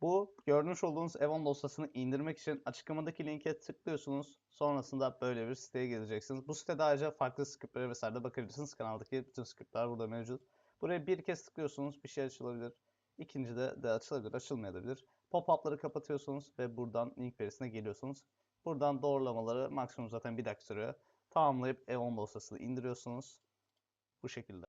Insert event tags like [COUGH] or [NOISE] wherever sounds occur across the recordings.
Bu görmüş olduğunuz Evon dosyasını indirmek için açıklamadaki linke tıklıyorsunuz. Sonrasında böyle bir siteye geleceksiniz. Bu sitede ayrıca farklı scriptlere vesaire de bakabilirsiniz. Kanaldaki bütün scriptler burada mevcut. Buraya bir kez tıklıyorsunuz bir şey açılabilir. İkincide de açılabilir, açılmayabilir. Pop-up'ları kapatıyorsunuz ve buradan link verisine geliyorsunuz. Buradan doğrulamaları maksimum zaten bir dakika sürüyor. Tamamlayıp Evon dosyasını indiriyorsunuz. Bu şekilde.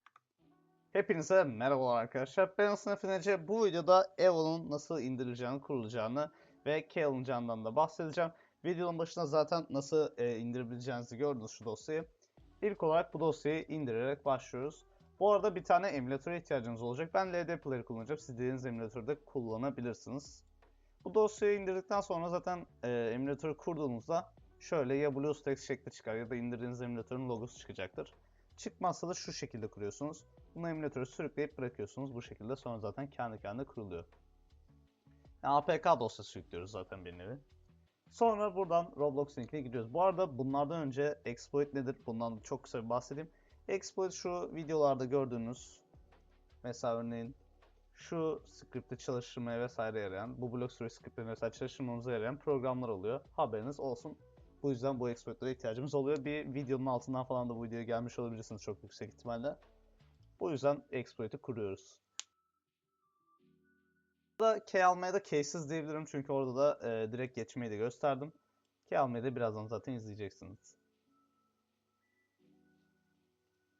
Hepinize merhabalar arkadaşlar. Ben Aslan Finece. Bu videoda Evo'nun nasıl indirileceğini, kurulacağını ve key alınacağından da bahsedeceğim. Videonun başında zaten nasıl e, indirebileceğinizi gördünüz şu dosyayı. İlk olarak bu dosyayı indirerek başlıyoruz. Bu arada bir tane emülatöre ihtiyacınız olacak. Ben LD Player kullanacağım. Siz dilediğiniz emülatörü de kullanabilirsiniz. Bu dosyayı indirdikten sonra zaten e, emülatörü kurduğunuzda şöyle ya BlueStacks şekli çıkar ya da indirdiğiniz emülatörün logosu çıkacaktır. Çıkmazsa da şu şekilde kuruyorsunuz. Bunu emülatörü sürükleyip bırakıyorsunuz bu şekilde. Sonra zaten kendi kendine kuruluyor. Yani APK dosyası yüklüyoruz zaten bir nevi. Sonra buradan Roblox linkine gidiyoruz. Bu arada bunlardan önce exploit nedir? Bundan çok kısa bir bahsedeyim. Exploit şu videolarda gördüğünüz mesela örneğin şu script'i çalıştırmaya vesaire yarayan, bu blok sürü script'ini vesaire çalıştırmamıza yarayan programlar oluyor. Haberiniz olsun. Bu yüzden bu exploit'lere ihtiyacımız oluyor. Bir videonun altından falan da bu videoya gelmiş olabilirsiniz çok yüksek ihtimalle. Bu yüzden exploit'i kuruyoruz. Burada key almaya da cases diyebilirim çünkü orada da e, direkt geçmeyi de gösterdim. Key almayı da birazdan zaten izleyeceksiniz.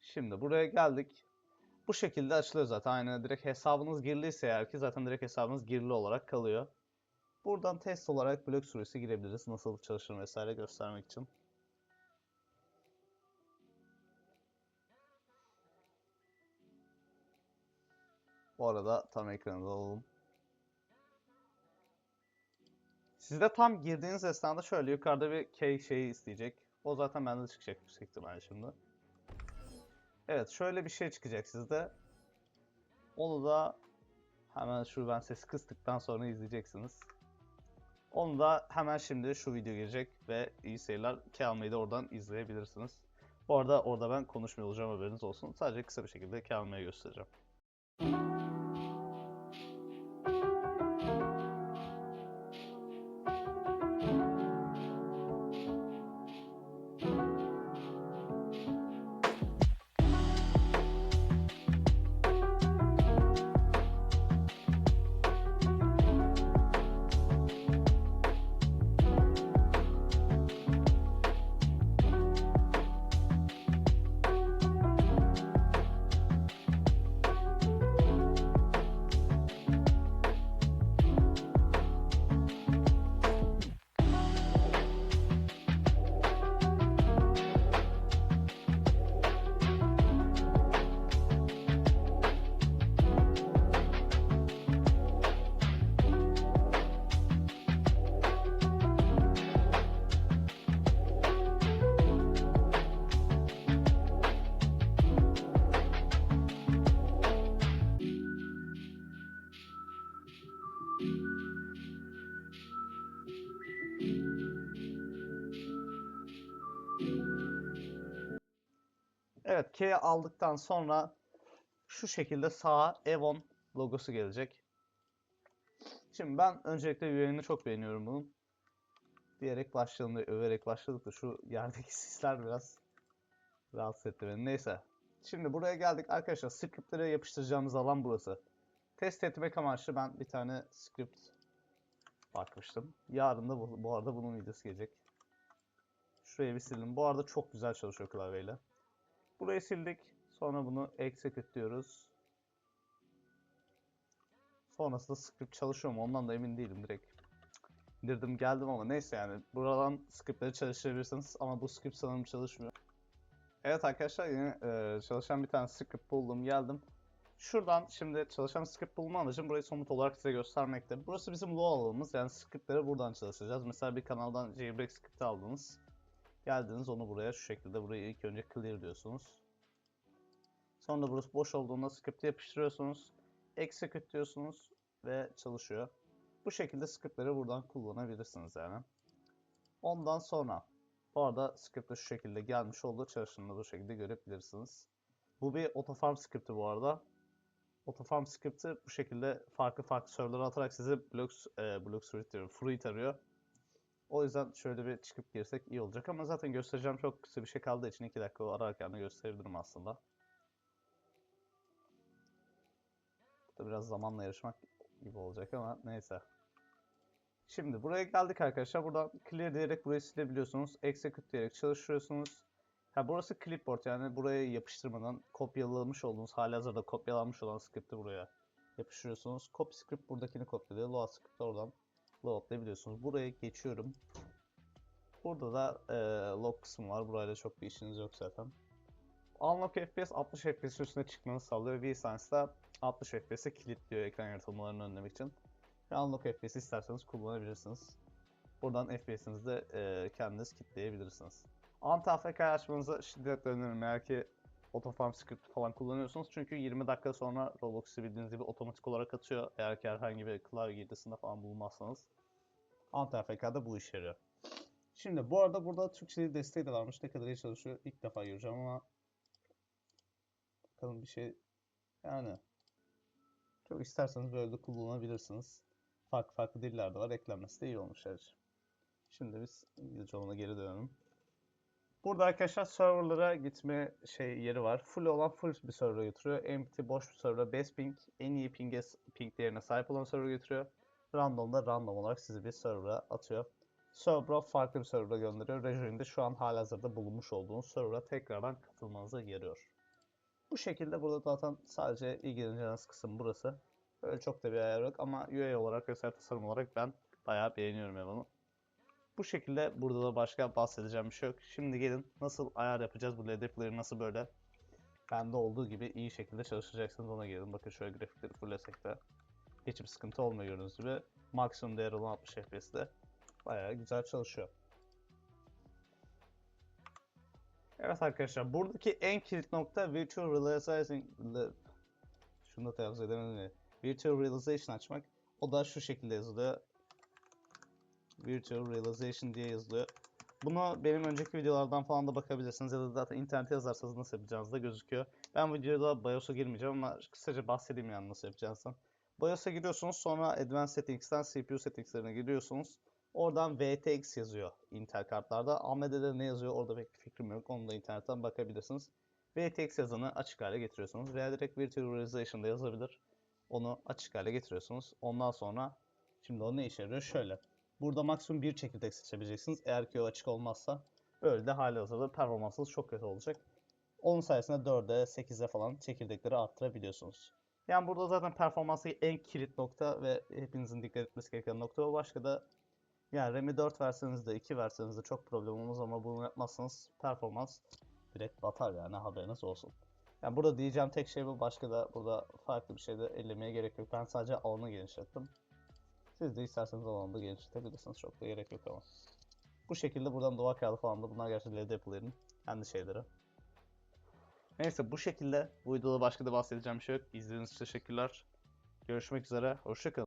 Şimdi buraya geldik. Bu şekilde açılıyor zaten. Aynı direkt hesabınız giriliyse eğer ki zaten direkt hesabınız girili olarak kalıyor. Buradan test olarak blok süresi girebiliriz. Nasıl çalışır vesaire göstermek için. Bu arada tam ekranı alalım. Sizde tam girdiğiniz esnada şöyle yukarıda bir key şeyi isteyecek. O zaten bende de çıkacak yüksek ihtimalle şimdi. Evet şöyle bir şey çıkacak sizde. Onu da hemen şu ben sesi kıstıktan sonra izleyeceksiniz. Onu da hemen şimdi şu video gelecek ve iyi seyirler. Key almayı da oradan izleyebilirsiniz. Bu arada orada ben konuşmuyor olacağım haberiniz olsun. Sadece kısa bir şekilde key almayı göstereceğim. Evet, key aldıktan sonra şu şekilde sağa Evon logosu gelecek. Şimdi ben öncelikle UI'ni çok beğeniyorum bunun. Diyerek başlayalım överek başladık da şu yerdeki [LAUGHS] sisler biraz rahatsız etti beni. Neyse. Şimdi buraya geldik arkadaşlar. Script'lere yapıştıracağımız alan burası. Test etmek amaçlı ben bir tane script bakmıştım. Yarın da bu, bu arada bunun videosu gelecek. Şuraya bir sildim. Bu arada çok güzel çalışıyor klavyeyle. Burayı sildik. Sonra bunu execute diyoruz. Sonrasında script çalışıyor mu ondan da emin değilim direkt. indirdim geldim ama neyse yani buradan scriptleri çalıştırabilirsiniz ama bu script sanırım çalışmıyor. Evet arkadaşlar yine e, çalışan bir tane script buldum geldim. Şuradan şimdi çalışan script bulma amacım burayı somut olarak size göstermekte. Burası bizim low alanımız yani scriptleri buradan çalıştıracağız. Mesela bir kanaldan jailbreak scripti aldınız. Geldiniz onu buraya şu şekilde burayı ilk önce clear diyorsunuz. Sonra burası boş olduğunda script'i yapıştırıyorsunuz. Execute diyorsunuz ve çalışıyor. Bu şekilde script'leri buradan kullanabilirsiniz yani. Ondan sonra bu arada script de şu şekilde gelmiş oldu. Çalışımını bu şekilde görebilirsiniz. Bu bir autofarm script'i bu arada. Autofarm script'i bu şekilde farklı farklı serverlara atarak sizi Blocks, e, Blocks Fruit diyorum, Fruit arıyor. O yüzden şöyle bir çıkıp girsek iyi olacak ama zaten göstereceğim çok kısa bir şey kaldığı için 2 dakika ararken de gösterebilirim aslında. Bu da biraz zamanla yarışmak gibi olacak ama neyse. Şimdi buraya geldik arkadaşlar. Buradan clear diyerek burayı silebiliyorsunuz. Execute diyerek çalıştırıyorsunuz. Ha burası clipboard yani buraya yapıştırmadan kopyalamış olduğunuz halihazırda kopyalanmış olan script'i buraya yapıştırıyorsunuz. Copy script buradakini kopyalıyor. Load script oradan loadlayabiliyorsunuz. Buraya geçiyorum. Burada da e, log kısmı var. Burayla çok bir işiniz yok zaten. Unlock FPS 60 FPS üstüne çıkmanızı sağlıyor. VSense'da 60 FPS'e kilitliyor ekran yaratılmalarını önlemek için. Unlock FPS isterseniz kullanabilirsiniz. Buradan FPS'inizi de e, kendiniz kilitleyebilirsiniz. Anti-AFK açmanızı şiddetle öneririm eğer ki Autofarm script falan kullanıyorsunuz. Çünkü 20 dakika sonra Roblox'u bildiğiniz gibi otomatik olarak atıyor. Eğer ki herhangi bir klavye girdisinde falan bulunmazsanız. Anti-AFK'da bu işe yarıyor. Şimdi bu arada burada Türkçe dil desteği de varmış. Ne kadar iyi çalışıyor ilk defa göreceğim ama bakalım bir şey yani çok isterseniz böyle de kullanabilirsiniz. Farklı farklı diller de var. Eklenmesi de iyi olmuş ayrıca. Şimdi biz İngilizce geri dönelim. Burada arkadaşlar serverlara gitme şey yeri var. Full olan full bir server'a götürüyor. Empty boş bir server'a best ping en iyi ping'e ping değerine sahip olan server'a götürüyor. Random'da random olarak sizi bir server'a atıyor. Server'a farklı bir server'a gönderiyor. Region'de şu an halihazırda bulunmuş olduğunuz server'a tekrardan katılmanıza yarıyor. Bu şekilde burada zaten sadece ilgileneceğiniz kısım burası. Öyle çok da bir ayar yok ama UI olarak vesaire tasarım olarak ben bayağı beğeniyorum Evan'ı. Bu şekilde burada da başka bahsedeceğim bir şey yok. Şimdi gelin nasıl ayar yapacağız bu LED player'ı nasıl böyle bende olduğu gibi iyi şekilde çalıştıracaksınız ona gelin. Bakın şöyle grafikleri fullesek de hiçbir sıkıntı olmuyor gördüğünüz gibi. Maksimum değer olan 60 FPS'de bayağı güzel çalışıyor. Evet arkadaşlar buradaki en kilit nokta Virtual Realization şunu da telaffuz edemedim ya. Virtual Realization açmak. O da şu şekilde yazılıyor. Virtual Realization diye yazılıyor. Bunu benim önceki videolardan falan da bakabilirsiniz ya da zaten internete yazarsanız nasıl yapacağınız da gözüküyor. Ben videoda BIOS'a girmeyeceğim ama kısaca bahsedeyim yani nasıl yapacağınızdan. BIOS'a giriyorsunuz sonra Advanced Settings'ten CPU Settings'lerine giriyorsunuz. Oradan VTX yazıyor Intel kartlarda. AMD'de ne yazıyor orada pek bir fikrim yok. Onu da internetten bakabilirsiniz. VTX yazanı açık hale getiriyorsunuz. Veya direkt Virtual Realization'da yazabilir. Onu açık hale getiriyorsunuz. Ondan sonra şimdi o ne işe yarıyor? Şöyle. Burada maksimum bir çekirdek seçebileceksiniz. Eğer ki o açık olmazsa öyle de hali hazırda performansınız çok kötü olacak. Onun sayesinde 4'e 8'e falan çekirdekleri arttırabiliyorsunuz. Yani burada zaten performansı en kilit nokta ve hepinizin dikkat etmesi gereken nokta o. Başka da yani RAM'i 4 verseniz de 2 verseniz de çok problem olmaz ama bunu yapmazsanız performans direkt batar yani haberiniz olsun. Yani burada diyeceğim tek şey bu. Başka da burada farklı bir şey de ellemeye gerek yok. Ben sadece alanı genişlettim. Siz de isterseniz alanı da genişletebilirsiniz. Çok da gerek yok ama. Bu şekilde buradan duvar kağıdı falan da bunlar gerçekten LED Apple'ların kendi şeyleri. Neyse bu şekilde bu videoda başka da bahsedeceğim bir şey yok. İzlediğiniz için teşekkürler. Görüşmek üzere. Hoşçakalın.